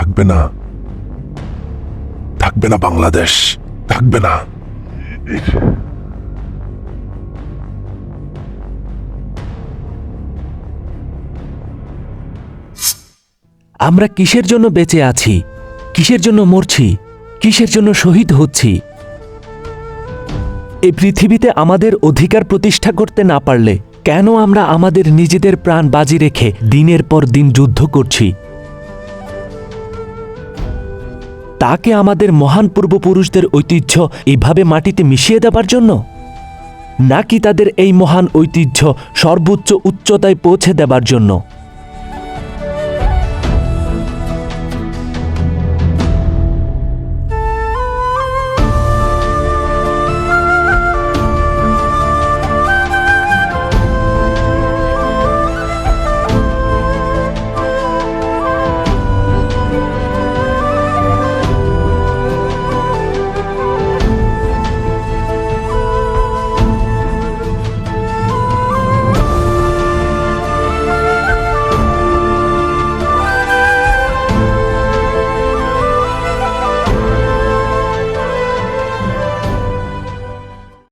থাকবে না। থাকবে না বাংলাদেশ। থাকবে না। আমরা কিসের জন্য বেঁচে আছি? কিসের জন্য মরছি? কিসের জন্য শহীদ হচ্ছি? এই পৃথিবীতে আমাদের অধিকার প্রতিষ্ঠা করতে না পারলে কেন আমরা আমাদের নিজেদের প্রাণ বাজি রেখে দিনের পর দিন যুদ্ধ করছি? তাকে আমাদের মহান পূর্বপুরুষদের ঐতিহ্য এইভাবে মাটিতে মিশিয়ে দেবার জন্য? নাকি তাদের এই মহান ঐতিহ্য সর্বোচ্চ উচ্চতায় পৌঁছে দেবার জন্য?